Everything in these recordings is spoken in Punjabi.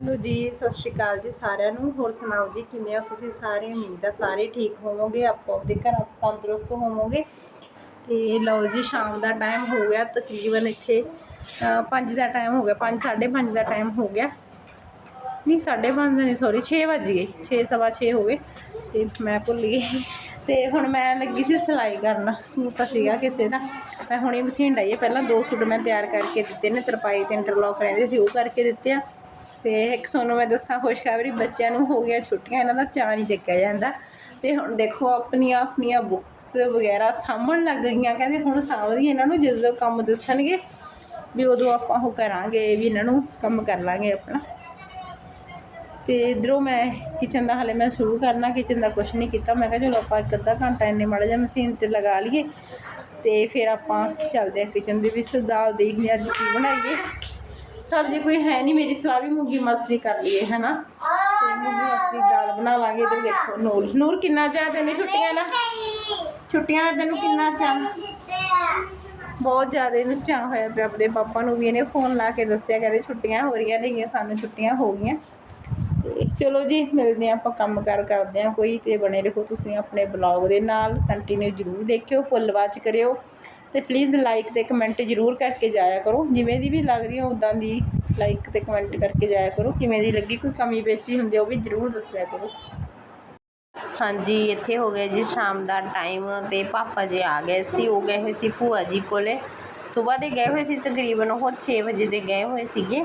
ਹੈਲੋ ਜੀ, ਸਤਿ ਸ਼੍ਰੀ ਅਕਾਲ ਜੀ ਸਾਰਿਆਂ ਨੂੰ। ਹੋਰ ਸੁਣਾਓ ਜੀ, ਕਿਵੇਂ ਹੋ ਤੁਸੀਂ ਸਾਰੇ? ਉਮੀਦ ਆ ਸਾਰੇ ਠੀਕ ਹੋਵੋਗੇ, ਆਪੋ ਆਪਦੇ ਘਰਾਂ 'ਚ ਤੰਦਰੁਸਤ ਹੋਵੋਗੇ। ਤੇ ਲਓ ਜੀ, ਸ਼ਾਮ ਦਾ ਟਾਈਮ ਹੋ ਗਿਆ ਤਕਰੀਬਨ ਇੱਥੇ। 5 ਦਾ ਟਾਈਮ ਹੋ ਗਿਆ 5 5:30 ਦਾ ਟਾਈਮ ਹੋ ਗਿਆ। ਨਹੀਂ 5:30 ਦਾ ਨਹੀਂ ਸੌਰੀ 6 ਵੱਜ ਗਏ। 6 ਸਵਾ 6 ਹੋ ਗਏ। ਤੇ ਮੈਂ ਭੁੱਲ ਗਈ। ਤੇ ਹੁਣ ਮੈਂ ਲੱਗੀ ਸੀ ਸਿਲਾਈ ਕਰਨ। ਸੂਟ ਸੀਗਾ ਕਿਸੇ ਦਾ। ਮੈਂ ਹੁਣੇ ਮਸ਼ੀਨ ਡਾਈ ਹੈ ਪਹਿਲਾਂ ਦੋ ਸੂਟ ਮੈਂ ਤਿਆਰ ਕਰਕੇ ਦਿੱਤੇ ਨੇ, ਤਰਪਾਈ ਤੇ ਇੰਟਰਲੌਕ ਰਹਿੰਦੇ ਸੀ, ਉਹ ਕਰਕੇ ਦਿੱਤੇ ਆ। ਤੇ ਇੱਕ ਤੁਹਾਨੂੰ ਮੈਂ ਦੱਸਾਂ, ਖੁਸ਼ਖਬਰੀ ਬੱਚਿਆਂ ਨੂੰ ਹੋ ਗਿਆ ਛੁੱਟੀਆਂ, ਇਹਨਾਂ ਦਾ ਚਾਅ ਨਹੀਂ ਚੱਕਿਆ ਜਾਂਦਾ। ਤੇ ਹੁਣ ਦੇਖੋ, ਆਪਣੀਆਂ ਆਪਣੀਆਂ ਬੁੱਕਸ ਵਗੈਰਾ ਸਾਂਭਣ ਲੱਗ ਗਈਆਂ। ਕਹਿੰਦੇ ਹੁਣ ਸਾਂਭਦੀ ਇਹਨਾਂ ਨੂੰ, ਜਦੋਂ ਕੰਮ ਦੱਸਣਗੇ ਵੀ ਉਦੋਂ ਆਪਾਂ ਉਹ ਕਰਾਂਗੇ, ਵੀ ਇਹਨਾਂ ਨੂੰ ਕੰਮ ਕਰ ਲਾਂਗੇ ਆਪਣਾ। ਤੇ ਇਧਰੋਂ ਮੈਂ ਕਿਚਨ ਦਾ ਹਲੇ ਮੈਂ ਸ਼ੁਰੂ ਕਰਨਾ ਕਿਚਨ ਦਾ ਕੁਝ ਨਹੀਂ ਕੀਤਾ। ਮੈਂ ਕਿਹਾ ਚਲੋ ਆਪਾਂ ਇੱਕ ਅੱਧਾ ਘੰਟਾ ਇੰਨੇ ਮਾੜਾ ਜਿਹਾ ਮਸ਼ੀਨ ਤੇ ਲਗਾ ਲਈਏ ਤੇ ਫਿਰ ਆਪਾਂ ਚੱਲਦੇ ਆ ਕਿਚਨ ਦੇ ਵਿੱਚ ਦਾਲ ਦੇਖਦੇ ਅੱਜ ਕੀ ਬਣਾਈਏ? ਸਬਜ਼ੀ ਕੋਈ ਹੈ ਨਹੀਂ, ਮੇਰੀ ਸਲਾਹ ਵੀ ਮੂੰਗੀ ਮਸਰੀ ਕਰ ਲਈਏ, ਹਨਾ? ਤੇ ਮੂੰਗੀ ਮਸਰੀ ਦਾਲ ਬਣਾ ਲਾਂਗੇ, ਇਧਰ ਦੇਖੋ, ਨੂਰ। ਨੂਰ, ਕਿੰਨਾ ਚਾਹ ਤੈਨੂੰ ਛੁੱਟੀਆਂ ਨਾ ਛੁੱਟੀਆਂ ਦਾ ਤੈਨੂੰ ਕਿੰਨਾ ਚਾਹ ਬਹੁਤ ਜ਼ਿਆਦਾ ਇਹਨੂੰ ਚਾਹ ਹੋਇਆ ਪਿਆ ਆਪਣੇ ਪਾਪਾ ਨੂੰ ਵੀ, ਇਹਨੇ ਫੋਨ ਲਾ ਕੇ ਦੱਸਿਆ, ਕਹਿੰਦੇ ਛੁੱਟੀਆਂ ਹੋ ਰਹੀਆਂ ਨੇਗੀਆਂ, ਸਾਨੂੰ ਛੁੱਟੀਆਂ ਹੋ ਗਈਆਂ। ਤੇ ਚਲੋ ਜੀ, ਮਿਲਦੇ ਹਾਂ ਆਪਾਂ, ਕੰਮ ਕਾਰ ਕਰਦੇ ਹਾਂ ਕੋਈ, ਤੇ ਬਣੇ ਰਹੋ ਤੁਸੀਂ ਆਪਣੇ ਬਲੌਗ ਦੇ ਨਾਲ, ਕੰਟੀਨਿਊ ਜ਼ਰੂਰ ਦੇਖਿਓ, ਫੁੱਲ ਵਾਚ ਕਰਿਓ। ਤੇ ਪਲੀਜ਼ ਲਾਈਕ ਤੇ ਕਮੈਂਟ ਜ਼ਰੂਰ ਕਰਕੇ ਜਾਇਆ ਕਰੋ। ਜਿਵੇਂ ਦੀ ਵੀ ਲੱਗ ਰਹੀ ਹੈ ਉਦਾਂ ਦੀ ਲਾਈਕ ਤੇ ਕਮੈਂਟ ਕਰਕੇ ਜਾਇਆ ਕਰੋ। ਕਿਵੇਂ ਦੀ ਲੱਗੀ, ਕੋਈ ਕਮੀ ਪੇਸ਼ੀ ਹੁੰਦੀ ਉਹ ਵੀ ਜ਼ਰੂਰ ਦੱਸਿਆ ਕਰੋ। ਹਾਂਜੀ, ਇੱਥੇ ਹੋ ਗਿਆ ਜੀ ਸ਼ਾਮ ਦਾ ਟਾਈਮ ਤੇ ਪਾਪਾ ਜੀ ਆ ਗਏ ਸੀ, ਉਹ ਗਏ ਹੋਏ ਸੀ ਭੂਆ ਜੀ ਕੋਲੇ। ਸਵੇਰ ਦੇ ਗਏ ਹੋਏ ਸੀ ਤਕਰੀਬਨ ਉਹ 6 ਵਜੇ ਦੇ ਗਏ ਹੋਏ ਸੀਗੇ।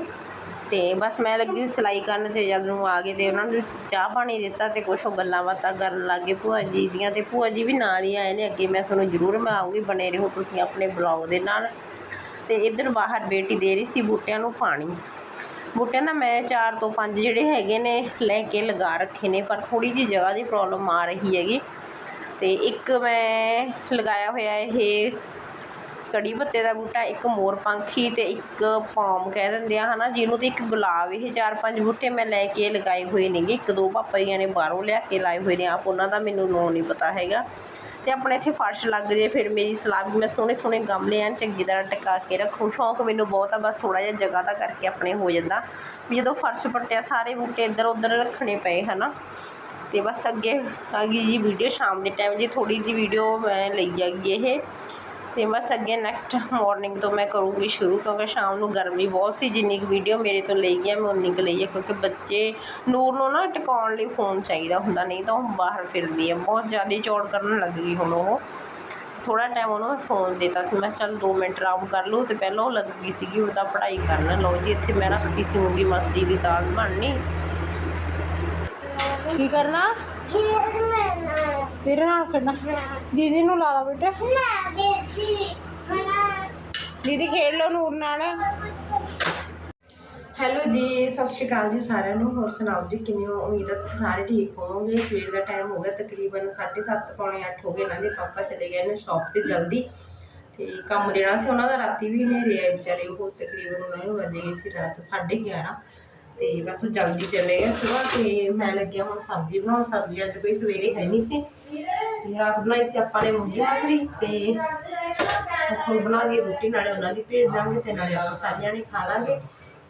ਅਤੇ ਬਸ ਮੈਂ ਲੱਗੀ ਹੋਈ ਸਿਲਾਈ ਕਰਨ ਅਤੇ ਜਦ ਨੂੰ ਆ ਗਏ ਅਤੇ ਉਹਨਾਂ ਨੂੰ ਚਾਹ ਪਾਣੀ ਦਿੱਤਾ ਅਤੇ ਕੁਛ ਉਹ ਗੱਲਾਂ ਬਾਤਾਂ ਕਰਨ ਲੱਗ ਗਏ ਭੂਆ ਜੀ ਦੀਆਂ ਅਤੇ ਭੂਆ ਜੀ ਵੀ ਨਾਲ ਹੀ ਆਏ ਨੇ ਅੱਗੇ। ਮੈਂ ਤੁਹਾਨੂੰ ਜ਼ਰੂਰ ਮਿਲਾਉਂਗੀ ਬਣੇ ਰਹੋ ਤੁਸੀਂ ਆਪਣੇ ਬਲੌਗ ਦੇ ਨਾਲ। ਅਤੇ ਇੱਧਰ ਬਾਹਰ ਬੇਟੀ ਦੇ ਰਹੀ ਸੀ ਬੂਟਿਆਂ ਨੂੰ ਪਾਣੀ। ਬੂਟਿਆਂ ਦਾ ਮੈਂ 4 ਤੋਂ 5 ਜਿਹੜੇ ਹੈਗੇ ਨੇ ਲੈ ਕੇ ਲਗਾ ਰੱਖੇ ਨੇ, ਪਰ ਥੋੜੀ ਜਿਹੀ ਜਗ੍ਹਾ ਦੀ ਪ੍ਰੋਬਲਮ ਆ ਰਹੀ ਹੈਗੀ। ਅਤੇ ਇੱਕ ਮੈਂ ਲਗਾਇਆ ਹੋਇਆ ਇਹ ਕੜੀ ਪੱਤੇ ਦਾ ਬੂਟਾ, ਇੱਕ ਮੋਰ ਪੰਖੀ ਤੇ ਇੱਕ ਪੌਮ ਕਹਿ ਦਿੰਦੇ ਆ ਹੈ ਨਾ ਜਿਹਨੂੰ ਤੇ ਇੱਕ ਗੁਲਾਬ ਇਹ ਚਾਰ ਪੰਜ ਬੂਟੇ ਮੈਂ ਲੈ ਕੇ ਲਗਾਏ ਹੋਏ ਨੇਗੇ। ਇੱਕ ਦੋ ਪਾਪਾ ਜੀਆਂ ਨੇ ਬਾਹਰੋਂ ਲਿਆ ਕੇ ਲਾਏ ਹੋਏ ਨੇ, ਆਪ ਉਹਨਾਂ ਦਾ ਮੈਨੂੰ ਨਾਂ ਨਹੀਂ ਪਤਾ ਹੈਗਾ। ਅਤੇ ਆਪਣੇ ਇੱਥੇ ਫਰਸ਼ ਲੱਗ ਜੇ, ਫਿਰ ਮੇਰੀ ਸਲਾਹ ਵੀ ਮੈਂ ਸੋਹਣੇ ਸੋਹਣੇ ਗਮਲੇ ਆਂ ਚੰਗੀ ਤਰ੍ਹਾਂ ਟਿਕਾ ਕੇ ਰੱਖੂ। ਸ਼ੌਂਕ ਮੈਨੂੰ ਬਹੁਤ ਆ, ਬਸ ਥੋੜ੍ਹਾ ਜਿਹਾ ਜਗ੍ਹਾ ਦਾ ਕਰਕੇ ਆਪਣੇ ਹੋ ਜਾਂਦਾ। ਵੀ ਜਦੋਂ ਫਰਸ਼ ਪੱਟਿਆ, ਸਾਰੇ ਬੂਟੇ ਇੱਧਰ ਉੱਧਰ ਰੱਖਣੇ ਪਏ ਹੈ ਨਾ ਅਤੇ ਬਸ ਅੱਗੇ ਆ ਗਈ ਜੀ ਵੀਡੀਓ, ਸ਼ਾਮ ਦੇ ਟਾਈਮ ਜੀ ਥੋੜ੍ਹੀ ਜੀ ਵੀਡੀਓ ਮੈਂ ਲਈ ਹੈਗੀ ਇਹ। ਤੇ ਬਸ ਅੱਗੇ ਨੈਕਸਟ ਮਾਰਨਿੰਗ ਤੋਂ ਮੈਂ ਕਰੂੰਗੀ ਸ਼ੁਰੂ, ਕਿਉਂਕਿ ਸ਼ਾਮ ਨੂੰ ਗਰਮੀ ਬਹੁਤ ਸੀ, ਜਿੰਨੀ ਕੁ ਵੀਡੀਓ ਮੇਰੇ ਤੋਂ ਲਈ ਗਿਆ ਮੈਂ ਉਨੀ ਕੁ ਲਈ ਹੈ ਕਿਉਂਕਿ ਬੱਚੇ ਨੂਰ ਨੂੰ ਨਾ ਟਿਕਾਉਣ ਲਈ ਫੋਨ ਚਾਹੀਦਾ ਹੁੰਦਾ, ਨਹੀਂ ਤਾਂ ਉਹ ਬਾਹਰ ਫਿਰਦੀ ਹੈ ਬਹੁਤ ਜ਼ਿਆਦਾ ਚੌੜ ਕਰਨ ਲੱਗ ਗਈ ਹੁਣ ਉਹ। ਥੋੜਾ ਟਾਈਮ ਉਹਨੂੰ ਮੈਂ ਫੋਨ ਦਿੱਤਾ ਸੀ, ਮੈਂ ਚੱਲ 2 ਮਿੰਟ ਆਰਾਮ ਕਰ ਲਓ ਤੇ ਪਹਿਲਾਂ ਉਹ ਲੱਗ ਗਈ ਸੀਗੀ ਉਹਦਾ ਪੜ੍ਹਾਈ ਕਰਨ ਲਓ ਜੀ, ਇੱਥੇ ਮੈਂ ਰੱਖਤੀ ਸੀ ਮੂੰਗੀ ਮਸਰੀ ਦੀ ਦਾਲ ਬਣਨੀ। ਕੀ ਕਰਨਾ? ਤੇਰੇ ਨਾਲ ਖੜਨਾ ਦੀਦੀ ਨੂੰ ਲਾ ਲਾ ਬੇਟਾ। ਦੀਦੀ ਖੇਡ ਲਓ ਨੂਰ ਨਾਲ। ਹੈਲੋ ਜੀ, ਸਤਿ ਸ਼੍ਰੀ ਅਕਾਲ ਜੀ ਸਾਰਿਆਂ ਨੂੰ। ਹੋਰ ਸੁਣਾਓ ਜੀ, ਕਿਵੇਂ ਹੋ? ਉਮੀਦ ਹੈ ਤੁਸੀਂ ਸਾਰੇ ਠੀਕ ਹੋਵੋਗੇ। ਸਵੇਰ ਦਾ ਟਾਈਮ ਹੋ ਗਿਆ, ਤਕਰੀਬਨ 7:30 ਪੌਣੇ 8 ਹੋ ਗਏ। ਇਹਨਾਂ ਦੇ ਪਾਪਾ ਚਲੇ ਗਏ ਨੇ ਸ਼ਾਪ ਤੇ ਜਲਦੀ। ਤੇ ਕੰਮ ਦੇਣਾ ਸੀ ਉਹਨਾਂ ਦਾ, ਰਾਤੀ ਵੀ ਹਨੇਰੇ ਆਏ ਵਿਚਾਰੇ। ਉਹ ਤਕਰੀਬਨ ਉਹਨਾਂ ਨੂੰ ਵਜੇ ਗਏ ਸੀ ਰਾਤ 11:30 ਤੇ ਬਸ ਜਲਦੀ ਚਲੇ ਗਏ ਸੁਬਾਹ ਤੇ ਮੈਂ ਲੱਗਿਆ ਹੁਣ ਸਬਜ਼ੀ ਬਣਾਉਣ, ਸਬਜ਼ੀ ਅੱਜ ਕੋਈ ਸਵੇਰੇ ਹੈ ਨਹੀਂ ਸੀ। ਰਾਤ ਬਣਾਈ ਸੀ ਆਪਾਂ ਨੇ ਮੂੰਗੀ ਮਸਰੀ ਤੇ ਬਸ ਹੁਣ ਬਣਾ ਕੇ ਰੋਟੀ, ਨਾਲੇ ਉਹਨਾਂ ਦੀ ਭੇਜ ਦਾਂਗੇ ਤੇ ਨਾਲੇ ਆਪਾਂ ਸਾਰਿਆਂ ਨੇ ਖਾ ਲਾਂਗੇ।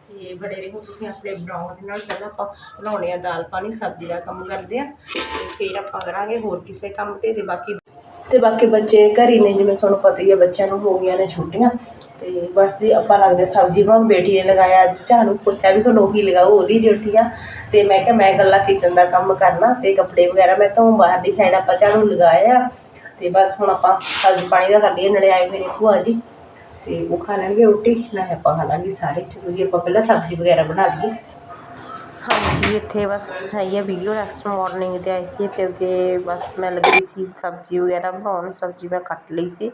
ਤੇ ਬੜੇ ਰਹੋ ਤੁਸੀਂ ਆਪਣੇ ਬਲੌਗ ਦੇ ਨਾਲ ਪਹਿਲਾਂ ਆਪਾਂ ਬਣਾਉਣੇ ਆ ਦਾਲ ਪਾਣੀ ਸਬਜ਼ੀ ਦਾ ਕੰਮ ਕਰਦੇ ਆ ਤੇ ਫਿਰ ਆਪਾਂ ਕਰਾਂਗੇ ਹੋਰ ਕਿਸੇ ਕੰਮ ਤੇ ਤੇ ਬਾਕੀ ਅਤੇ ਬਾਕੀ ਬੱਚੇ ਘਰ ਹੀ ਨੇ, ਜਿਵੇਂ ਤੁਹਾਨੂੰ ਪਤਾ ਹੀ ਹੈ, ਬੱਚਿਆਂ ਨੂੰ ਹੋ ਗਈਆਂ ਨੇ ਛੁੱਟੀਆਂ। ਅਤੇ ਬਸ ਜੀ, ਆਪਾਂ ਲੱਗਦੇ ਸਬਜ਼ੀ ਬਣਾਉਣ, ਬੇਟੀ ਨੇ ਲਗਾਇਆ ਅੱਜ ਝਾੜੂ ਪੋਚਾ ਵੀ ਹੁਣ ਉਹੀ ਲਗਾਓ ਉਹਦੀ ਡਿਊਟੀ ਆ। ਅਤੇ ਮੈਂ ਕਿਹਾ, ਮੈਂ ਇਕੱਲਾ ਕਿਚਨ ਦਾ ਕੰਮ ਕਰਨਾ ਅਤੇ ਕੱਪੜੇ ਵਗੈਰਾ ਮੈਂ ਤਾਂ ਬਾਹਰਲੀ ਸਾਈਡ ਆਪਾਂ ਝਾੜੂ ਲਗਾਇਆ ਅਤੇ ਬਸ ਹੁਣ ਆਪਾਂ ਸਬਜ਼ੀ ਪਾਣੀ ਦਾ ਕਰ ਲਈਏ ਨਾਲੇ ਆਏ ਹੋਏ ਨੇ ਭੂਆ ਜੀ। ਅਤੇ ਉਹ ਖਾ ਲੈਣਗੇ ਰੋਟੀ, ਨਾਲੇ ਆਪਾਂ ਖਾ ਲਾਂਗੇ ਸਾਰੇ। ਚਲੋ ਜੀ, ਆਪਾਂ ਪਹਿਲਾਂ ਸਬਜ਼ੀ ਵਗੈਰਾ ਬਣਾ ਲਈਏ। ਹਾਂਜੀ, ਇੱਥੇ ਬਸ ਹੈਗੀ ਆ ਵੀਡੀਓ ਨੈਕਸਟ ਮਾਰਨਿੰਗ ਤੇ ਆਈ ਸੀ ਤੇ ਅੱਗੇ ਬਸ ਮੈਂ ਲੱਗੀ ਸੀ ਸਬਜ਼ੀ ਵਗੈਰਾ ਬਣਾਉਣ, ਸਬਜ਼ੀ ਮੈਂ ਕੱਟ ਲਈ ਸੀ।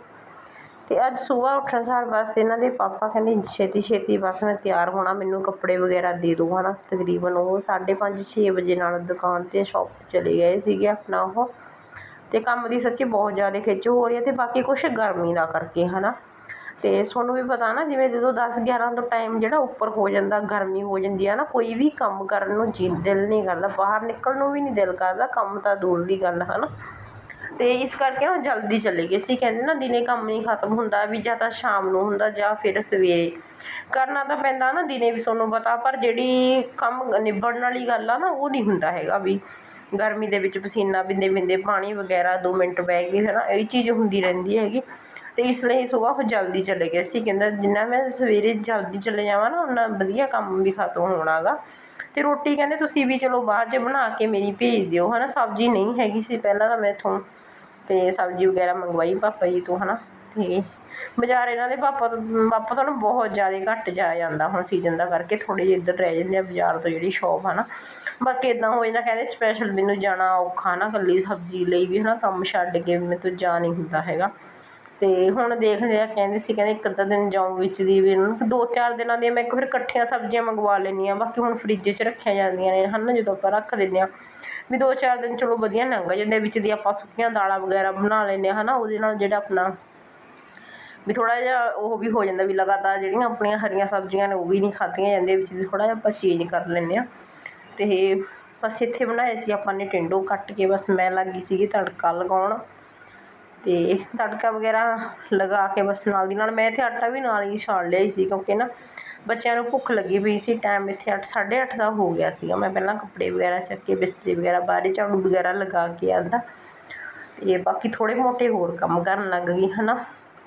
ਤੇ ਅੱਜ ਸਵੇਰ ਉੱਠਣ ਸਾਰ ਬਸ ਇਹਨਾਂ ਦੇ ਪਾਪਾ ਕਹਿੰਦੇ ਛੇਤੀ ਛੇਤੀ ਬਸ ਮੈਂ ਤਿਆਰ ਹੋਣਾ, ਮੈਨੂੰ ਕੱਪੜੇ ਵਗੈਰਾ ਦੇ ਦਿਓ ਹਨਾ, ਤਕਰੀਬਨ ਉਹ 5:30 6 ਵਜੇ ਨਾਲ ਦੁਕਾਨ ਤੇ ਸ਼ਾਪ ਤੇ ਚਲੇ ਗਏ ਸੀਗੇ ਆਪਣਾ ਉਹ। ਤੇ ਕੰਮ ਦੀ ਸੱਚੀ ਬਹੁਤ ਜ਼ਿਆਦਾ ਖਿੱਚ ਹੋ ਰਹੀ ਹੈ ਤੇ ਬਾਕੀ ਕੁਛ ਗਰਮੀ ਦਾ ਕਰਕੇ ਹਨਾ। ਅਤੇ ਤੁਹਾਨੂੰ ਵੀ ਪਤਾ ਨਾ, ਜਿਵੇਂ ਜਦੋਂ 10 11 ਤੋਂ ਟਾਈਮ ਜਿਹੜਾ ਉੱਪਰ ਹੋ ਜਾਂਦਾ, ਗਰਮੀ ਹੋ ਜਾਂਦੀ ਆ ਨਾ, ਕੋਈ ਵੀ ਕੰਮ ਕਰਨ ਨੂੰ ਜੀ ਦਿਲ ਨਹੀਂ ਕਰਦਾ, ਬਾਹਰ ਨਿਕਲਣ ਨੂੰ ਵੀ ਨਹੀਂ ਦਿਲ ਕਰਦਾ, ਕੰਮ ਤਾਂ ਦੂਰ ਦੀ ਗੱਲ ਹੈ ਨਾ ਅਤੇ ਇਸ ਕਰਕੇ ਨਾ ਜਲਦੀ ਚਲੇ ਗਏ ਅਸੀਂ ਕਹਿੰਦੇ ਨਾ ਦਿਨੇ ਕੰਮ ਨਹੀਂ ਖਤਮ ਹੁੰਦਾ, ਵੀ ਜਾਂ ਤਾਂ ਸ਼ਾਮ ਨੂੰ ਹੁੰਦਾ ਜਾਂ ਫਿਰ ਸਵੇਰੇ। ਕਰਨਾ ਤਾਂ ਪੈਂਦਾ ਨਾ ਦਿਨੇ ਵੀ, ਤੁਹਾਨੂੰ ਪਤਾ, ਪਰ ਜਿਹੜੀ ਕੰਮ ਨਿਬੜਨ ਵਾਲੀ ਗੱਲ ਆ ਨਾ, ਉਹ ਨਹੀਂ ਹੁੰਦਾ ਹੈਗਾ ਵੀ। ਗਰਮੀ ਦੇ ਵਿੱਚ ਪਸੀਨਾ ਬਿੰਦੇ ਬਿੰਦੇ ਪਾਣੀ ਵਗੈਰਾ ਦੋ ਮਿੰਟ ਬਹਿ ਗਏ ਹੈ ਨਾ ਇਹ ਚੀਜ਼ ਹੁੰਦੀ ਰਹਿੰਦੀ ਹੈਗੀ। ਅਤੇ ਇਸ ਲਈ ਸੁਬਾਹ ਉਹ ਜਲਦੀ ਚਲੇ ਗਏ ਸੀ। ਕਹਿੰਦਾ, ਜਿੰਨਾ ਮੈਂ ਸਵੇਰੇ ਜਲਦੀ ਚਲੇ ਜਾਵਾਂ ਨਾ ਉਹਨਾਂ ਵਧੀਆ ਕੰਮ ਵੀ ਖਤਮ ਹੋਣਾ ਗਾ ਅਤੇ ਰੋਟੀ ਕਹਿੰਦੇ, ਤੁਸੀਂ ਵੀ ਚਲੋ ਬਾਅਦ 'ਚ ਬਣਾ ਕੇ ਮੇਰੀ ਭੇਜ ਦਿਓ ਹੈ ਨਾ ਸਬਜ਼ੀ ਨਹੀਂ ਹੈਗੀ ਸੀ ਪਹਿਲਾਂ ਤਾਂ ਮੈਥੋਂ ਅਤੇ ਸਬਜ਼ੀ ਵਗੈਰਾ ਮੰਗਵਾਈ ਪਾਪਾ ਜੀ ਤੋਂ ਹੈ ਨਾ ਅਤੇ ਬਾਜ਼ਾਰ ਇਹਨਾਂ ਦੇ ਪਾਪਾ ਤੋਂ ਪਾਪਾ ਤੋਂ ਨਾ ਬਹੁਤ ਜ਼ਿਆਦਾ ਘੱਟ ਜਾਇਆ ਜਾਂਦਾ ਹੁਣ ਸੀਜ਼ਨ ਦਾ ਕਰਕੇ। ਥੋੜ੍ਹੇ ਜਿਹੇ ਇੱਧਰ ਰਹਿ ਜਾਂਦੇ ਆ ਬਾਜ਼ਾਰ ਤੋਂ ਜਿਹੜੀ ਸ਼ੌਪ ਹੈ ਨਾ ਬਾਕੀ ਇੱਦਾਂ ਹੋ ਜਾਂਦਾ, ਕਹਿੰਦੇ ਸਪੈਸ਼ਲ ਮੈਨੂੰ ਜਾਣਾ ਔਖਾ ਨਾ, ਇਕੱਲੀ ਸਬਜ਼ੀ ਲਈ ਵੀ ਹੈ ਨਾ ਕੰਮ ਛੱਡ ਕੇ ਮੈਂ ਤੋਂ ਜਾ ਨਹੀਂ ਹੁੰਦਾ ਹੈਗਾ। ਤੇ ਹੁਣ ਦੇਖਦੇ ਆ, ਕਹਿੰਦੇ ਸੀ, ਕਹਿੰਦੇ ਇੱਕ ਅੱਧਾ ਦਿਨ ਜਾਉਂ ਵਿੱਚ ਦੀ ਵੀ ਇਹਨਾਂ ਨੂੰ। ਦੋ ਚਾਰ ਦਿਨਾਂ ਦੀਆਂ ਮੈਂ ਇੱਕ ਫਿਰ ਇਕੱਠੀਆਂ ਸਬਜ਼ੀਆਂ ਮੰਗਵਾ ਲੈਂਦੀ ਹਾਂ ਬਾਕੀ ਹੁਣ ਫਰਿੱਜ 'ਚ ਰੱਖੀਆਂ ਜਾਂਦੀਆਂ ਨੇ, ਹਨ, ਜਦੋਂ ਆਪਾਂ ਰੱਖ ਦਿੰਦੇ ਹਾਂ। ਵੀ ਦੋ ਚਾਰ ਦਿਨ ਚਲੋ ਵਧੀਆ ਲੰਘ ਜਾਂਦੇ ਵਿੱਚ ਦੀ ਆਪਾਂ ਸੁੱਕੀਆਂ ਦਾਲਾਂ ਵਗੈਰਾ ਬਣਾ ਲੈਂਦੇ ਹਾਂ ਹੈ ਨਾ ਉਹਦੇ ਨਾਲ ਜਿਹੜਾ ਆਪਣਾ ਵੀ ਥੋੜ੍ਹਾ ਜਿਹਾ ਉਹ ਵੀ ਹੋ ਜਾਂਦਾ ਵੀ ਲਗਾਤਾਰ ਜਿਹੜੀਆਂ ਆਪਣੀਆਂ ਹਰੀਆਂ ਸਬਜ਼ੀਆਂ ਨੇ, ਉਹ ਵੀ ਨਹੀਂ ਖਾਧੀਆਂ ਜਾਂਦੀਆਂ, ਵਿੱਚ ਦੀ ਥੋੜ੍ਹਾ ਜਿਹਾ ਆਪਾਂ ਚੇਂਜ ਕਰ ਲੈਂਦੇ ਹਾਂ। ਅਤੇ ਬਸ ਇੱਥੇ ਬਣਾਏ ਸੀ ਆਪਾਂ ਨੇ ਟਿੰਡੋ ਕੱਟ ਕੇ, ਬਸ ਮੈਂ ਲੱਗੀ ਸੀਗੀ ਤੜਕਾ ਲਗਾਉਣ। ਅਤੇ ਤੜਕਾ ਵਗੈਰਾ ਲਗਾ ਕੇ ਬਸ ਨਾਲ ਦੀ ਨਾਲ ਮੈਂ ਇੱਥੇ ਆਟਾ ਵੀ ਨਾਲ ਹੀ ਛਾਣ ਲਿਆ ਸੀ ਕਿਉਂਕਿ ਨਾ ਬੱਚਿਆਂ ਨੂੰ ਭੁੱਖ ਲੱਗੀ ਪਈ ਸੀ ਟਾਈਮ ਇੱਥੇ ਅੱਠ, ਸਾਢੇ ਅੱਠ ਦਾ ਹੋ ਗਿਆ ਸੀਗਾ। ਮੈਂ ਪਹਿਲਾਂ ਕੱਪੜੇ ਵਗੈਰਾ ਚੱਕ ਕੇ, ਬਿਸਤਰੇ ਵਗੈਰਾ, ਬਾਹਰ ਝਾੜੂ ਵਗੈਰਾ ਲਗਾ ਕੇ ਆਂਦਾ। ਅਤੇ ਬਾਕੀ ਥੋੜ੍ਹੇ ਮੋਟੇ ਹੋਰ ਕੰਮ ਕਰਨ ਲੱਗ ਗਈ ਹੈ ਨਾ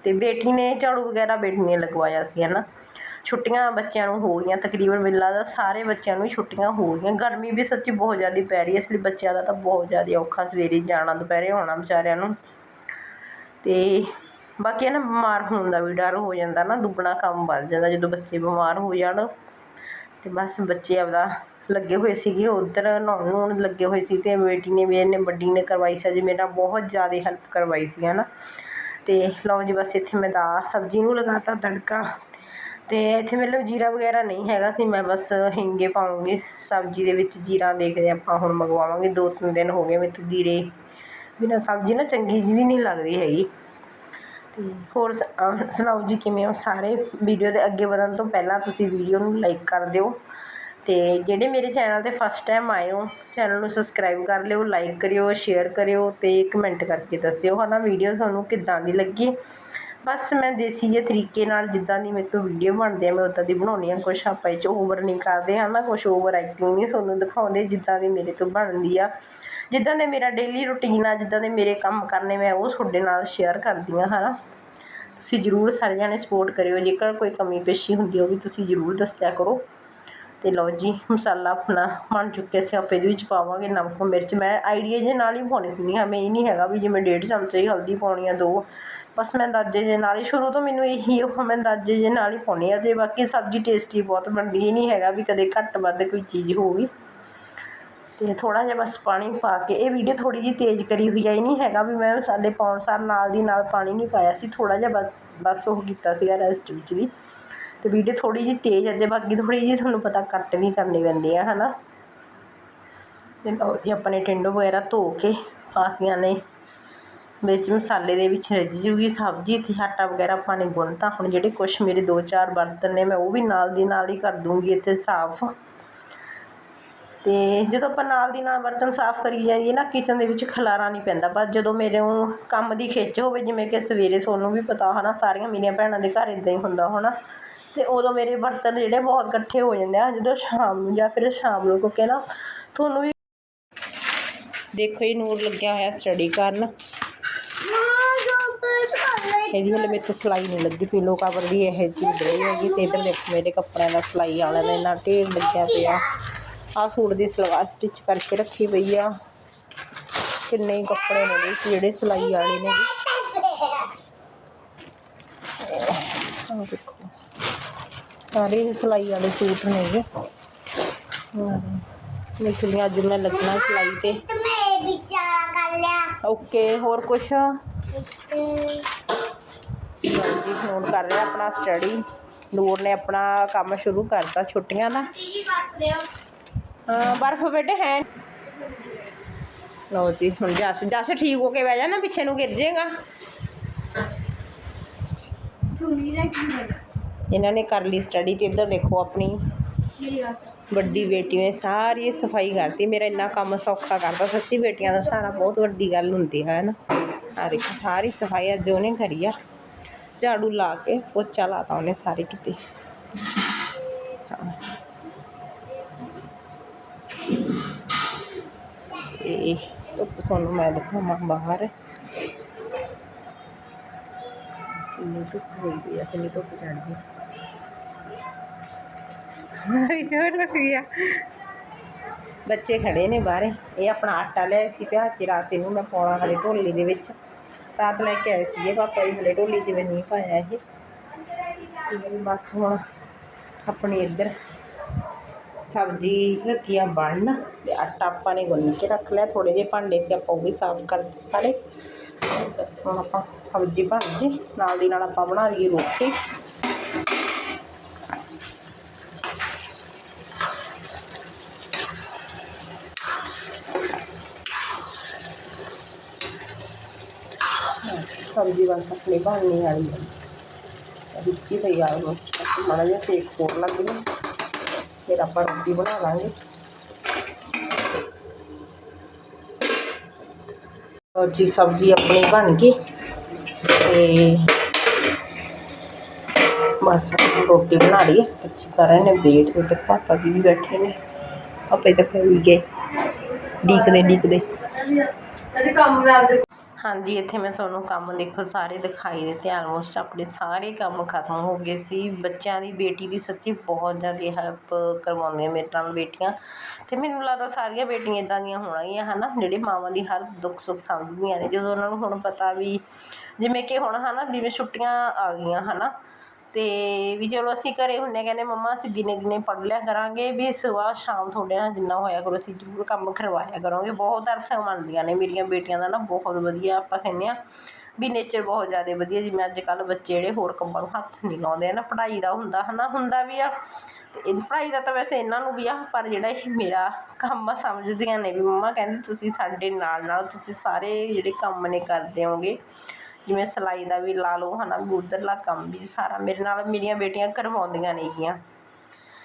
ਅਤੇ ਬੇਟੀ ਨੇ ਝਾੜੂ ਵਗੈਰਾ ਬੇਟੀ ਨੇ ਲਗਵਾਇਆ ਸੀ ਹੈ ਨਾ ਛੁੱਟੀਆਂ ਬੱਚਿਆਂ ਨੂੰ ਹੋ ਗਈਆਂ, ਤਕਰੀਬਨ ਮੈਨੂੰ ਲੱਗਦਾ ਸਾਰੇ ਬੱਚਿਆਂ ਨੂੰ ਛੁੱਟੀਆਂ ਹੋ ਗਈਆਂ। ਗਰਮੀ ਵੀ ਸੱਚੀ ਬਹੁਤ ਜ਼ਿਆਦਾ ਪੈ ਰਹੀ ਹੈ, ਇਸ ਲਈ ਬੱਚਿਆਂ ਦਾ ਤਾਂ ਬਹੁਤ ਜ਼ਿਆਦਾ ਔਖਾ ਸਵੇਰੇ ਜਾਣਾ, ਦੁਪਹਿਰੇ ਆਉਣਾ ਵਿਚਾਰਿਆਂ ਨੂੰ। ਅਤੇ ਬਾਕੀ ਇਹ ਨਾ ਬਿਮਾਰ ਹੋਣ ਦਾ ਵੀ ਡਰ ਹੋ ਜਾਂਦਾ ਨਾ ਦੁੱਗਣਾ ਕੰਮ ਵੱਧ ਜਾਂਦਾ ਜਦੋਂ ਬੱਚੇ ਬਿਮਾਰ ਹੋ ਜਾਣ। ਅਤੇ ਬਸ ਬੱਚੇ ਆਪਦਾ ਲੱਗੇ ਹੋਏ ਸੀਗੇ, ਉੱਧਰ ਨਹਾਉਣ ਨੂੰ ਲੱਗੇ ਹੋਏ ਸੀ ਅਤੇ ਬੇਟੀ ਨੇ ਵੀ ਇਹਨੇ ਵੱਡੀ ਨੇ ਕਰਵਾਈ ਸੀ ਜੀ ਮੇਰੇ ਨਾਲ ਬਹੁਤ ਜ਼ਿਆਦਾ ਹੈਲਪ ਕਰਵਾਈ ਸੀ ਹੈ ਨਾ ਅਤੇ ਲਓ ਜੀ ਬਸ ਇੱਥੇ ਮੈਂ ਦਾ ਸਬਜ਼ੀ ਨੂੰ ਲਗਾਤਾ ਤੜਕਾ ਅਤੇ ਇੱਥੇ ਮਤਲਬ ਜੀਰਾ ਵਗੈਰਾ ਨਹੀਂ ਹੈਗਾ ਸੀ, ਮੈਂ ਬਸ ਹਿੰਗੇ ਪਾਉਂਗੀ। ਸਬਜ਼ੀ ਦੇ ਵਿੱਚ ਜੀਰਾ ਦੇਖਦੇ ਆਪਾਂ, ਹੁਣ ਮੰਗਵਾਵਾਂਗੇ, ਦੋ ਤਿੰਨ ਦਿਨ ਹੋ ਗਏ ਮੇਰੇ ਜੀਰੇ ਬਿਨਾਂ ਸਬਜ਼ੀ ਨਾ ਚੰਗੀ ਜਿਹੀ ਵੀ ਨਹੀਂ ਲੱਗਦੀ ਹੈਗੀ। ਤੇ ਹੋਰ ਸ- ਸੁਣਾਓ ਜੀ ਕਿਵੇਂ ਹੋ? ਸਾਰੇ ਵੀਡੀਓ ਦੇ ਅੱਗੇ ਵਧਣ ਤੋਂ ਪਹਿਲਾਂ ਤੁਸੀਂ ਵੀਡੀਓ ਨੂੰ ਲਾਈਕ ਕਰ ਦਿਓ। ਤੇ ਜਿਹੜੇ ਮੇਰੇ ਚੈਨਲ ਤੇ ਫਸਟ ਟਾਈਮ ਆਏ ਹੋ, ਚੈਨਲ ਨੂੰ ਸਬਸਕ੍ਰਾਈਬ ਕਰ ਲਿਓ ਲਾਈਕ ਕਰਿਓ ਸ਼ੇਅਰ ਕਰਿਓ ਤੇ ਕਮੈਂਟ ਕਰਕੇ ਦੱਸਿਓ ਹਨਾ ਵੀਡੀਓ ਤੁਹਾਨੂੰ ਕਿੱਦਾਂ ਦੀ ਲੱਗੀ। ਬਸ ਮੈਂ ਦੇਸੀ ਜਿਹੇ ਤਰੀਕੇ ਨਾਲ ਜਿੱਦਾਂ ਦੀ ਮੇਰੇ ਤੋਂ ਵੀਡੀਓ ਬਣਦੀ ਆ, ਮੈਂ ਉਦਾਂ ਦੀ ਬਣਾਉਂਦੀ ਆ ਕੁਛ ਆਪਾਂ ਇਹ 'ਚ ਓਵਰ ਨਹੀਂ ਕਰਦੇ, ਹਨਾ, ਕੁਛ ਓਵਰ ਐਕਟਿੰਗ ਨਹੀਂ ਤੁਹਾਨੂੰ ਦਿਖਾਉਂਦੇ ਜਿੱਦਾਂ ਦੀ ਮੇਰੇ ਤੋਂ ਬਣਦੀ ਆ। ਜਿੱਦਾਂ ਦੇ ਮੇਰਾ ਡੇਲੀ ਰੁਟੀਨ ਆ, ਜਿੱਦਾਂ ਦੇ ਮੇਰੇ ਕੰਮ ਕਰਨੇ, ਮੈਂ ਉਹ ਤੁਹਾਡੇ ਨਾਲ ਸ਼ੇਅਰ ਕਰਦੀ ਆ ਹਨਾ। ਤੁਸੀਂ ਜ਼ਰੂਰ ਸਾਰੇ ਜਾਣੇ ਸਪੋਰਟ ਕਰਿਓ, ਜੇਕਰ ਕੋਈ ਕਮੀ ਪੇਸ਼ੀ ਹੁੰਦੀ ਉਹ ਵੀ ਤੁਸੀਂ ਜ਼ਰੂਰ ਦੱਸਿਆ ਕਰੋ। ਤੇ ਲਓ ਜੀ, ਮਸਾਲਾ ਆਪਣਾ ਬਣ ਚੁੱਕਿਆ ਸੀ, ਆਪਾਂ ਇਹਦੇ ਵਿੱਚ ਪਾਵਾਂਗੇ ਨਮਕ, ਮਿਰਚ। ਮੈਂ ਆਈਡੀਆ ਜੇ ਨਾਲ ਹੀ ਪਾਉਣੀ ਹੁੰਦੀ ਹਾਂ, ਮੈਂ ਇਹ ਨਹੀਂ ਹੈਗਾ ਵੀ ਜਿਵੇਂ ਡੇਢ ਚਮਚੇ ਹੀ ਹਲਦੀ ਪਾਉਣੀ ਆ, ਦੋ ਬਸ ਮੈਂ ਅੰਦਾਜ਼ੇ ਜਿਹੇ ਨਾਲ ਹੀ, ਸ਼ੁਰੂ ਤੋਂ ਮੈਨੂੰ ਇਹੀ ਉਹ ਮੈਂ ਅੰਦਾਜ਼ੇ ਜਿਹੇ ਨਾਲ ਹੀ ਪਾਉਂਦੀ ਹਾਂ ਅਤੇ ਬਾਕੀ ਸਬਜ਼ੀ ਟੇਸਟੀ ਬਹੁਤ ਬਣਦੀ ਇਹ ਨਹੀਂ ਹੈਗਾ, ਵੀ ਕਦੇ ਘੱਟ ਵੱਧ ਕੋਈ ਚੀਜ਼ ਹੋਊਗੀ। ਅਤੇ ਥੋੜ੍ਹਾ ਜਿਹਾ ਬਸ ਪਾਣੀ ਪਾ ਕੇ, ਇਹ ਵੀਡੀਓ ਥੋੜ੍ਹੀ ਜਿਹੀ ਤੇਜ਼ ਕਰੀ ਹੋਈ ਹੈ ਇਹ ਨਹੀਂ ਹੈਗਾ ਵੀ ਮੈਂ ਮਸਾਲੇ ਪਾਉਣ ਸਾਰ ਨਾਲ ਦੀ ਨਾਲ ਪਾਣੀ ਨਹੀਂ ਪਾਇਆ ਸੀ, ਥੋੜ੍ਹਾ ਜਿਹਾ ਬਸ ਬਸ ਉਹ ਕੀਤਾ ਸੀਗਾ ਰੈਸਟ ਵਿੱਚ ਦੀ ਅਤੇ ਵੀਡੀਓ ਥੋੜ੍ਹੀ ਜਿਹੀ ਤੇਜ਼ ਹੈ ਅਤੇ ਬਾਕੀ ਥੋੜ੍ਹੀ ਜਿਹੀ ਤੁਹਾਨੂੰ ਪਤਾ ਕੱਟ ਵੀ ਕਰਨੀ ਪੈਂਦੀ ਆ, ਹਨਾ। ਤੇ ਲਓ ਆਪਣੇ ਟਿੰਡੋ ਵਗੈਰਾ ਧੋ ਕੇ ਪਾਤੀਆਂ ਨੇ। ਵਿੱਚ ਮਸਾਲੇ ਦੇ ਵਿੱਚ ਰਿੱਝ ਜੂਗੀ, ਸਬਜ਼ੀ ਅਤੇ ਆਟਾ ਵਗੈਰਾ ਆਪਾਂ ਨੇ ਗੁੰਨਤਾ ਹੁਣ ਜਿਹੜੇ ਕੁਛ ਮੇਰੇ ਦੋ ਚਾਰ ਬਰਤਨ ਨੇ, ਮੈਂ ਉਹ ਵੀ ਨਾਲ ਦੀ ਨਾਲ ਹੀ ਕਰ ਦੂੰਗੀ ਇੱਥੇ ਸਾਫ਼। ਅਤੇ ਜਦੋਂ ਆਪਾਂ ਨਾਲ ਦੀ ਨਾਲ ਬਰਤਨ ਸਾਫ਼ ਕਰੀ ਜਾਈਏ ਨਾ, ਕਿਚਨ ਦੇ ਵਿੱਚ ਖਲਾਰਾ ਨਹੀਂ ਪੈਂਦਾ। ਪਰ ਜਦੋਂ ਮੇਰੇ ਨੂੰ ਕੰਮ ਦੀ ਖਿੱਚ ਹੋਵੇ, ਜਿਵੇਂ ਕਿ ਸਵੇਰੇ ਤੁਹਾਨੂੰ ਵੀ ਪਤਾ ਹਨਾ ਸਾਰੀਆਂ ਮੇਰੀਆਂ ਭੈਣਾਂ ਦੇ ਘਰ ਇਦਾਂ ਹੀ ਹੁੰਦਾ ਹੋਣਾ। ਅਤੇ ਉਦੋਂ ਮੇਰੇ ਬਰਤਨ ਜਿਹੜੇ ਬਹੁਤ ਇਕੱਠੇ ਹੋ ਜਾਂਦੇ ਆ, ਜਦੋਂ ਸ਼ਾਮ ਨੂੰ ਜਾਂ ਫਿਰ ਸ਼ਾਮ ਨੂੰ, ਕਿਉਂਕਿ ਨਾ ਤੁਹਾਨੂੰ ਵੀ ਦੇਖੋ ਇਹ ਨੂਰ ਲੱਗਿਆ ਹੋਇਆ ਸਟੱਡੀ ਕਰਨ। ਇਹਦੀ ਹਲੇ ਮੇਰੇ ਤੋਂ ਸਿਲਾਈ ਨਹੀਂ ਲੱਗੀ ਪੀਲੋ ਕਵਰ ਦੀ ਇਹ ਚੀਜ਼ ਰਹੀ ਹੈਗੀ ਤੇ ਇਧਰ ਦੇਖੋ ਮੇਰੇ ਕੱਪੜਿਆਂ ਦਾ ਸਿਲਾਈ ਵਾਲਾ ਨੇ ਇੰਨਾ ਢੇਰ ਲੱਗਿਆ ਪਿਆ। ਆਹ ਸੂਟ ਦੀ ਸਲਵਾਰ ਸਟਿਚ ਕਰਕੇ ਰੱਖੀ ਪਈ ਆ। ਕਿੰਨੇ ਕੱਪੜੇ ਨੇ ਵਿੱਚ ਜਿਹੜੇ ਸਿਲਾਈ ਵਾਲੇ ਨੇ। ਆਹ ਦੇਖੋ ਸਾਰੇ ਸਿਲਾਈ ਵਾਲੇ ਸੂਟ ਨੇਗੇ ਨਿਕਲੀਆਂ ਅੱਜ ਮੈਂ ਲੱਗਣਾ ਸਿਲਾਈ ਤੇ। ਤੇ ਮੈਂ ਵਿਚਾਰਾ ਕਰ ਲਿਆ। ਓਕੇ ਹੋਰ ਕੁਛ? ਹਾਂਜੀ ਹੁਣ ਕਰ ਰਿਹਾ ਆਪਣਾ ਸਟੱਡੀ ਨੂਰ ਨੇ ਆਪਣਾ ਕੰਮ ਸ਼ੁਰੂ ਕਰਤਾ ਛੁੱਟੀਆਂ ਦਾ। ਹਾਂ, ਬਰਫ਼ ਬੇਟੇ ਹੈ ਲਓ ਜੀ, ਹੁਣ ਜਸ ਜਸ ਠੀਕ ਹੋ ਕੇ ਬਹਿ ਜਾ ਨਾ, ਪਿੱਛੇ ਨੂੰ ਗਿਰ ਜਾਏਗਾ ਇਹਨਾਂ ਨੇ ਕਰ ਲਈ ਸਟੱਡੀ ਤੇ ਇੱਧਰ ਦੇਖੋ ਆਪਣੀ। ਵੱਡੀ ਬੇਟੀ ਨੇ ਸਾਰੀ ਸਫ਼ਾਈ ਕਰਤੀ। ਮੇਰਾ ਇੰਨਾ ਕੰਮ ਸੌਖਾ ਕਰਤਾ। ਸੱਚੀ ਬੇਟੀਆਂ ਦਾ ਸਾਰਾ ਬਹੁਤ ਵੱਡੀ ਗੱਲ ਹੁੰਦੀ ਹੈ ਨਾ ਆ ਦੇਖੋ, ਸਾਰੀ ਸਫ਼ਾਈ ਅੱਜ ਉਹਨੇ ਕਰੀ ਆ। ਝਾੜੂ ਲਾ ਕੇ ਪੋਚਾ ਲਾਤਾ ਉਹਨੇ ਸਾਰੇ ਕਿਤੇ ਹਾਂ। ਤੇ ਧੁੱਪ ਸਾਨੂੰ ਮੈਂ ਦਿਖਾਵਾਂ ਬਾਹਰ ਕਿੰਨੀ ਧੁੱਪ ਹੋਈ ਪਈ ਆ ਕਿੰਨੀ ਧੁੱਪ ਚੜ ਗਈ ਮਾਰੀ ਜੋਰ ਲੱਗ ਗਿਆ ਬੱਚੇ ਖੜੇ ਨੇ ਬਾਹਰ ਇਹ ਆਪਣਾ ਆਟਾ ਲਿਆ ਸੀ ਪਿਆ ਕੇ ਰਾਤ ਨੂੰ ਮੈਂ ਰਾਤ ਲੈ ਕੇ ਆਏ ਸੀਗੇ ਪਾਪਾ ਜੀ, ਹਲੇ ਢੋਲੀ ਜਿਵੇਂ ਨਹੀਂ ਪਾਇਆ ਇਹ। ਤੇ ਬਸ ਹੁਣ ਆਪਣੇ ਇੱਧਰ ਸਬਜ਼ੀ ਰੱਖੀ ਆ ਬਣਨ ਤੇ ਆਟਾ ਆਪਾਂ ਨੇ ਗੁੰਨ ਕੇ ਰੱਖ ਲਿਆ। ਥੋੜੇ ਜਿਹੇ ਭਾਂਡੇ ਸੀ ਆਪਾਂ ਉਹ ਵੀ ਸਾਫ਼ ਕਰਦੇ ਸਾਰੇ। ਬਸ ਹੁਣ ਆਪਾਂ ਸਬਜ਼ੀ ਬਣ ਜੇ ਨਾਲ ਦੀ ਨਾਲ ਆਪਾਂ ਬਣਾ ਲਈਏ ਰੋਟੀ। ਸਬਜ਼ੀ ਬਸ ਆਪਣੀ ਬਣਨੀ ਵਾਲੀ ਹੈ ਵਿੱਚ ਹੀ ਪਈ ਆ ਆਲਮੋਸਟ ਮਾੜਾ ਜਿਹਾ ਸੇਕ ਹੋਰ ਲੱਗ ਗਿਆ। ਫਿਰ ਆਪਾਂ ਰੋਟੀ ਬਣਾ ਲਾਂਗੇ। ਔਰ ਜੀ, ਸਬਜ਼ੀ ਆਪਣੀ ਬਣ ਗਈ। ਤੇ ਬਸ ਆਪਾਂ ਰੋਟੀ ਬਣਾ ਲਈ। ਹੈ। ਬੱਚੇ ਕਰ ਰਹੇ ਨੇ ਵੇਟ। ਤੇ ਪਾਪਾ ਜੀ ਵੀ ਬੈਠੇ ਨੇ। ਆਪੇ ਤੱਕ ਵੀ ਗਏ। ਡੀਕਦੇ ਡੀਕਦੇ। ਹਾਂਜੀ, ਇੱਥੇ ਮੈਂ ਤੁਹਾਨੂੰ ਕੰਮ ਦੇਖੋ, ਸਾਰੇ ਦਿਖਾਈ ਦਿੱਤੇ ਆਲਮੋਸਟ ਆਪਣੇ ਸਾਰੇ ਕੰਮ ਖਤਮ ਹੋ ਗਏ ਸੀ। ਬੱਚਿਆਂ ਦੀ, ਬੇਟੀ ਦੀ ਸੱਚੀ ਬਹੁਤ ਜ਼ਿਆਦਾ ਹੈਲਪ ਕਰਵਾਉਂਦੀਆਂ ਮੇਰੇ ਨਾਲ ਬੇਟੀਆਂ। ਅਤੇ ਮੈਨੂੰ ਲੱਗਦਾ ਸਾਰੀਆਂ ਬੇਟੀਆਂ ਇਦਾਂ ਦੀਆਂ ਹੋਣਗੀਆਂ ਨਾ ਜਿਹੜੇ ਮਾਵਾਂ ਦੀ ਹਰ ਦੁੱਖ ਸੁੱਖ ਸਮਝਦੀਆਂ ਨੇ। ਜਦੋਂ ਉਹਨਾਂ ਨੂੰ ਹੁਣ ਪਤਾ ਵੀ, ਜਿਵੇਂ ਕਿ ਹੁਣ ਨਾ ਜਿਵੇਂ ਛੁੱਟੀਆਂ ਆ ਗਈਆਂ ਹੈ ਨਾ ਅਤੇ ਵੀ ਚਲੋ ਅਸੀਂ ਘਰੇ ਹੁੰਨੇ ਕਹਿੰਦੇ, ਮੰਮਾ, ਅਸੀਂ ਦਿਨੇ ਦਿਨੇ ਪੜ੍ਹ ਲਿਆ ਕਰਾਂਗੇ, ਵੀ ਸਵੇਰ ਸ਼ਾਮ ਤੁਹਾਡੇ ਨਾਲ ਜਿੰਨਾ ਹੋਇਆ ਕਰੋ, ਅਸੀਂ ਜ਼ਰੂਰ ਕੰਮ ਕਰਵਾਇਆ ਕਰਾਂਗੇ। ਬਹੁਤ ਅਰਸ ਮੰਨਦੀਆਂ ਨੇ ਮੇਰੀਆਂ ਬੇਟੀਆਂ ਦਾ ਨਾ, ਬਹੁਤ ਵਧੀਆ ਆਪਾਂ ਕਹਿੰਦੇ ਹਾਂ ਵੀ ਨੇਚਰ ਬਹੁਤ ਜ਼ਿਆਦਾ ਵਧੀਆ। ਜਿਵੇਂ ਅੱਜ ਕੱਲ੍ਹ ਬੱਚੇ ਜਿਹੜੇ ਹੋਰ ਕੰਮਾਂ ਨੂੰ ਹੱਥ ਨਹੀਂ ਲਾਉਂਦੇ ਨਾ ਪੜ੍ਹਾਈ ਦਾ ਹੁੰਦਾ ਹੈ ਨਾ ਹੁੰਦਾ ਵੀ ਆ। ਅਤੇ ਪੜ੍ਹਾਈ ਦਾ ਤਾਂ ਵੈਸੇ ਇਹਨਾਂ ਨੂੰ ਵੀ ਆ, ਪਰ ਜਿਹੜਾ ਇਹ ਮੇਰਾ ਕੰਮ ਆ, ਸਮਝਦੀਆਂ ਨੇ ਵੀ ਮੰਮਾ, ਕਹਿੰਦੇ ਤੁਸੀਂ ਸਾਡੇ ਨਾਲ ਨਾਲ ਤੁਸੀਂ ਸਾਰੇ ਜਿਹੜੇ ਕੰਮ ਨੇ ਕਰਦੇ ਹੋਗੇ। ਜਿਵੇਂ ਸਿਲਾਈ ਦਾ ਵੀ ਲਾ ਲਓ ਹੈ ਨਾ ਵੀ ਉੱਧਰਲਾ ਕੰਮ ਵੀ ਸਾਰਾ ਮੇਰੇ ਨਾਲ ਮੇਰੀਆਂ ਬੇਟੀਆਂ ਕਰਵਾਉਂਦੀਆਂ ਨੇਗੀਆਂ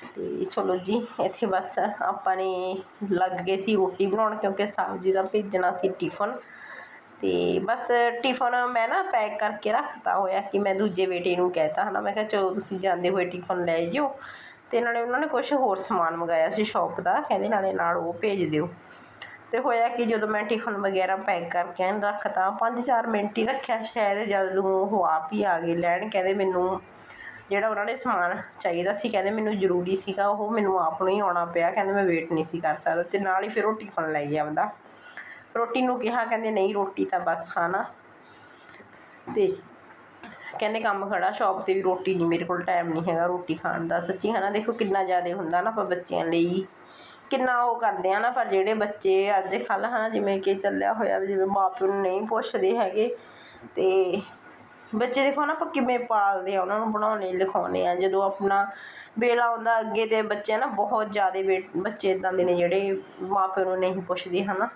ਅਤੇ ਚਲੋ ਜੀ, ਇੱਥੇ ਬਸ ਆਪਾਂ ਨੇ ਲੱਗ ਗਏ ਸੀ ਰੋਟੀ ਬਣਾਉਣ, ਕਿਉਂਕਿ ਸਬਜ਼ੀ ਦਾ ਭੇਜਣਾ ਸੀ ਟਿਫਨ। ਅਤੇ ਬਸ ਟਿਫਨ ਮੈਂ ਨਾ ਪੈਕ ਕਰਕੇ ਰੱਖਤਾ ਹੋਇਆ ਕਿ ਮੈਂ ਦੂਜੇ ਬੇਟੇ ਨੂੰ ਕਹਿਤਾ, ਹਨਾ। ਮੈਂ ਕਿਹਾ, ਚਲੋ, ਤੁਸੀਂ ਜਾਂਦੇ ਹੋਏ ਟਿਫਨ ਲੈ ਜਿਓ। ਅਤੇ ਨਾਲੇ ਉਹਨਾਂ ਨੇ ਕੁਝ ਹੋਰ ਸਮਾਨ ਮੰਗਾਇਆ ਸੀ ਸ਼ੌਪ ਦਾ, ਕਹਿੰਦੇ ਨਾਲੇ ਨਾਲ ਉਹ ਭੇਜ ਦਿਓ। ਤੇ ਹੋਇਆ ਕਿ ਜਦੋਂ ਮੈਂ ਟਿਫਨ ਵਗੈਰਾ ਪੈਕ ਕਰਕੇ ਐਨ ਰੱਖਤਾ 5-4 ਮਿੰਟ ਹੀ ਰੱਖਿਆ, ਸ਼ਾਇਦ ਜਦ ਨੂੰ ਉਹ ਆਪ ਹੀ ਆ ਗਏ ਲੈਣ, ਕਹਿੰਦੇ ਮੈਨੂੰ ਜਿਹੜਾ ਉਹਨਾਂ ਨੇ ਸਮਾਨ ਚਾਹੀਦਾ ਸੀ, ਕਹਿੰਦੇ ਮੈਨੂੰ ਜ਼ਰੂਰੀ ਸੀਗਾ, ਉਹ ਮੈਨੂੰ ਆਪ ਨੂੰ ਹੀ ਆਉਣਾ ਪਿਆ, ਕਹਿੰਦੇ ਮੈਂ ਵੇਟ ਨਹੀਂ ਸੀ ਕਰ ਸਕਦਾ ਤੇ ਨਾਲ ਹੀ ਫਿਰ ਉਹ ਟਿਫਨ ਲੈ ਗਿਆ ਆਪਦਾ ਰੋਟੀ ਨੂੰ ਕਿਹਾ, ਕਹਿੰਦੇ ਨਹੀਂ ਰੋਟੀ ਤਾਂ ਬਸ ਖਾਣਾ। ਤੇ ਕਹਿੰਦੇ ਕੰਮ ਖੜਾ, ਸ਼ਾਪ ਤੇ ਵੀ ਰੋਟੀ ਨਹੀਂ ਮੇਰੇ ਕੋਲ ਟਾਈਮ ਨਹੀਂ ਹੈਗਾ ਰੋਟੀ ਖਾਣ ਦਾ। ਸੱਚੀ ਹਨਾ, ਦੇਖੋ ਕਿੰਨਾ ਜ਼ਿਆਦਾ ਹੁੰਦਾ ਨਾ ਆਪਾਂ ਬੱਚਿਆਂ ਲਈ ਕਿੰਨਾ ਉਹ ਕਰਦੇ ਆ ਨਾ, ਪਰ ਜਿਹੜੇ ਬੱਚੇ ਅੱਜ ਕੱਲ੍ਹ ਹਨਾ, ਜਿਵੇਂ ਕਿ ਚੱਲਿਆ ਹੋਇਆ ਵੀ ਜਿਵੇਂ ਮਾਂ ਪਿਓ ਨੂੰ ਨਹੀਂ ਪੁੱਛਦੇ ਹੈਗੇ ਅਤੇ ਬੱਚੇ ਦੇਖੋ ਨਾ ਆਪਾਂ ਕਿਵੇਂ ਪਾਲਦੇ ਆ, ਉਹਨਾਂ ਨੂੰ ਬਣਾਉਣੇ, ਲਿਖਾਉਣੇ ਆ। ਜਦੋਂ ਆਪਣਾ ਵੇਲਾ ਆਉਂਦਾ ਅੱਗੇ ਤੇ ਬੱਚੇ ਨਾ ਬਹੁਤ ਜ਼ਿਆਦਾ ਬੇ ਬੱਚੇ ਇੱਦਾਂ ਦੇ ਨੇ ਜਿਹੜੇ ਮਾਂ ਪਿਓ ਨੂੰ ਨਹੀਂ ਪੁੱਛਦੇ ਹੈ ਨਾ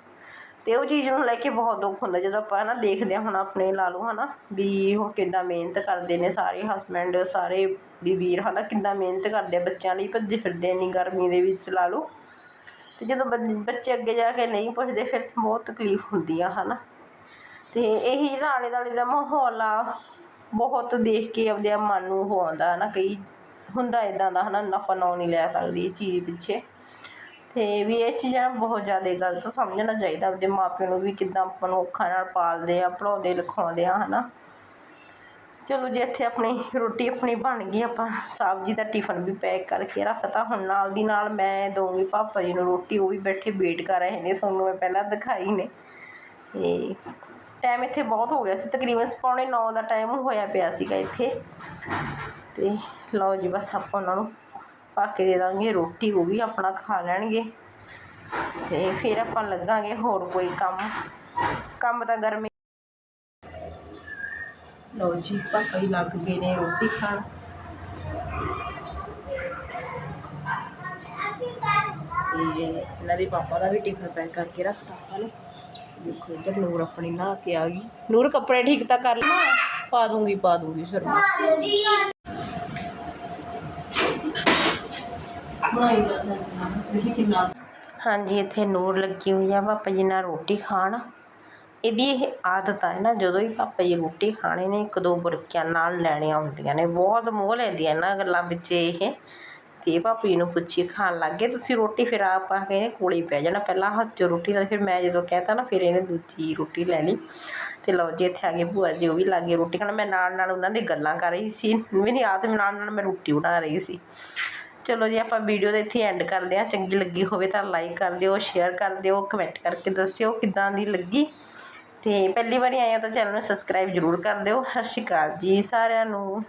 ਅਤੇ ਉਹ ਚੀਜ਼ ਨੂੰ ਲੈ ਕੇ ਬਹੁਤ ਦੁੱਖ ਹੁੰਦਾ, ਜਦੋਂ ਆਪਾਂ ਹੈ ਨਾ ਦੇਖਦੇ ਹਾਂ ਹੁਣ ਆਪਣੇ ਲਾ ਲਓ ਹੈ ਨਾ ਵੀ ਉਹ ਕਿੱਦਾਂ ਮਿਹਨਤ ਕਰਦੇ ਨੇ ਸਾਰੇ ਹਸਬੈਂਡ ਸਾਰੇ ਵੀ ਵੀਰ ਨਾ ਕਿੱਦਾਂ ਮਿਹਨਤ ਕਰਦੇ ਆ ਬੱਚਿਆਂ ਲਈ, ਭੱਜੇ ਫਿਰਦੇ ਇੰਨੀ ਗਰਮੀ ਦੇ ਵਿੱਚ ਲਾ ਲਓ ਅਤੇ ਜਦੋਂ ਬ ਬੱਚੇ ਅੱਗੇ ਜਾ ਕੇ ਨਹੀਂ ਪੁੱਛਦੇ, ਫਿਰ ਬਹੁਤ ਤਕਲੀਫ ਹੁੰਦੀ ਆ ਹੈ ਨਾ ਅਤੇ ਇਹੀ ਜਿਹੜਾ ਆਲੇ ਦੁਆਲੇ ਦਾ ਮਾਹੌਲ ਆ। ਬਹੁਤ ਦੇਖ ਕੇ ਆਪਦੇ ਮਨ ਨੂੰ ਉਹ ਆਉਂਦਾ ਨਾ ਕਈ ਹੁੰਦਾ ਇੱਦਾਂ ਦਾ, ਹਨਾ, ਆਪਾਂ ਨਾਂ ਨਹੀਂ ਲੈ ਸਕਦੀ ਇਹ ਚੀਜ਼ ਪਿੱਛੇ। ਅਤੇ ਵੀ ਇਹ ਚੀਜ਼ਾਂ ਬਹੁਤ ਜ਼ਿਆਦਾ ਗਲਤ ਸਮਝਣਾ ਚਾਹੀਦਾ, ਆਪਦੇ ਮਾਂ ਪਿਓ ਨੂੰ ਵੀ ਕਿੱਦਾਂ ਆਪਾਂ ਨੂੰ ਔਖਾ ਨਾਲ ਪਾਲਦੇ ਆ, ਪੜ੍ਹਾਉਂਦੇ, ਲਿਖਾਉਂਦੇ ਆ ਹੈ ਨਾ ਚਲੋ ਜੀ ਇੱਥੇ ਆਪਣੀ ਰੋਟੀ ਆਪਣੀ ਬਣ ਗਈ, ਆਪਾਂ ਸਬਜ਼ੀ ਦਾ ਟਿਫਨ ਵੀ ਪੈਕ ਕਰਕੇ ਰੱਖਤਾ ਹੁਣ ਨਾਲ ਦੀ ਨਾਲ ਮੈਂ ਦਊਂਗੀ ਪਾਪਾ ਜੀ ਨੂੰ ਰੋਟੀ, ਉਹ ਵੀ ਬੈਠੇ ਵੇਟ ਕਰ ਰਹੇ ਨੇ, ਤੁਹਾਨੂੰ ਮੈਂ ਪਹਿਲਾਂ ਦਿਖਾਈ ਨੇ। ਤੇ ਟਾਈਮ ਇੱਥੇ ਬਹੁਤ ਹੋ ਗਿਆ ਸੀ, ਤਕਰੀਬਨ ਪੌਣੇ 9 ਦਾ ਟਾਈਮ ਹੋਇਆ ਪਿਆ ਸੀਗਾ ਇੱਥੇ। ਤੇ ਲਓ ਜੀ ਬਸ ਆਪਾਂ ਉਹਨਾਂ ਨੂੰ ਪਾ ਕੇ ਦੇ ਦਾਂਗੇ ਰੋਟੀ, ਉਹ ਵੀ ਆਪਣਾ ਖਾ ਲੈਣਗੇ। ਤੇ ਫਿਰ ਆਪਾਂ ਲੱਗਾਂਗੇ ਹੋਰ ਕੋਈ ਕੰਮ। ਕੰਮ ਤਾਂ ਗਰਮੀ ਲਓ ਜੀ ਪਾਪਾ ਹੀ ਲੱਗ ਗਏ ਨੇ ਰੋਟੀ ਖਾਣ। ਤੇ ਇਹਨਾਂ ਦੇ ਪਾਪਾ ਦਾ ਵੀ ਟਿਫਨ ਪੈਕ ਕਰਕੇ ਰੱਖਤਾ ਆਪਾਂ ਨੇ। ਦੇਖੋ ਇੱਧਰ ਨੂਰ ਆਪਣੀ ਨਹਾ ਕੇ ਆ ਗਈ। ਨੂਰ, ਕੱਪੜੇ ਠੀਕ ਤਾਂ ਕਰ ਲਾ। ਪਾ ਦੂੰਗੀ ਪਾ ਦੂੰਗੀ ਸ਼ਰਮਾ ਹਾਂਜੀ, ਇੱਥੇ ਨੂਰ ਲੱਗੀ ਹੋਈ ਆ, ਪਾਪਾ ਜੀ ਨਾਲ ਰੋਟੀ ਖਾਣ। ਇਹਦੀ ਇਹ ਆਦਤ ਆ ਨਾ, ਜਦੋਂ ਹੀ ਪਾਪਾ ਜੀ ਰੋਟੀ ਖਾਣੇ ਨੇ, ਇੱਕ ਦੋ ਬੁਰਕੀਆਂ ਨਾਲ ਲੈਣੀਆਂ ਹੁੰਦੀਆਂ ਨੇ, ਬਹੁਤ ਮੋਹ ਲੈਂਦੀ ਹੈ ਇਹਨਾਂ ਗੱਲਾਂ ਵਿੱਚ ਇਹ। ਤੇ ਪਾਪਾ ਜੀ ਨੂੰ ਪੁੱਛੀ ਖਾਣ ਲੱਗ ਗਏ ਤੁਸੀਂ ਰੋਟੀ? ਫਿਰ ਆਪ ਆ ਕੇ ਕੋਲੇ ਹੀ ਪੈ ਜਾਣਾ, ਪਹਿਲਾਂ ਹੱਥ 'ਚ ਰੋਟੀ ਲੈ, ਫਿਰ ਮੈਂ ਜਦੋਂ ਕਹਿਤਾ ਨਾ, ਫਿਰ ਇਹਨੇ ਦੂਜੀ ਰੋਟੀ ਲੈ ਲਈ। ਤੇ ਲਓ ਜੀ, ਇੱਥੇ ਆ ਗਏ ਭੂਆ ਜੀ, ਉਹ ਵੀ ਲੱਗੇ ਰੋਟੀ ਖਾਣ। ਮੈਂ ਨਾਲ ਨਾਲ ਉਹਨਾਂ ਦੀ ਗੱਲਾਂ ਕਰ ਰਹੀ ਸੀ ਮੇਰੀ ਆਦਤ ਨਾਲ ਨਾਲ ਮੈਂ ਰੋਟੀ ਬਣਾ ਰਹੀ ਸੀ। ਚਲੋ ਜੀ, ਆਪਾਂ ਵੀਡੀਓ ਦੇ ਇੱਥੇ ਐਂਡ ਕਰਦੇ ਹਾਂ। ਚੰਗੀ ਲੱਗੀ ਹੋਵੇ ਤਾਂ ਲਾਈਕ ਕਰ ਦਿਓ ਸ਼ੇਅਰ ਕਰ ਦਿਓ ਕਮੈਂਟ ਕਰਕੇ ਦੱਸਿਓ ਕਿੱਦਾਂ ਦੀ ਲੱਗੀ। ਅਤੇ ਪਹਿਲੀ ਵਾਰੀ ਆਏ ਹੋ ਤਾਂ ਚੈਨਲ ਨੂੰ ਸਬਸਕ੍ਰਾਈਬ ਜ਼ਰੂਰ ਕਰ ਦਿਓ। ਸਤਿ ਸ਼੍ਰੀ ਅਕਾਲ ਜੀ ਸਾਰਿਆਂ ਨੂੰ।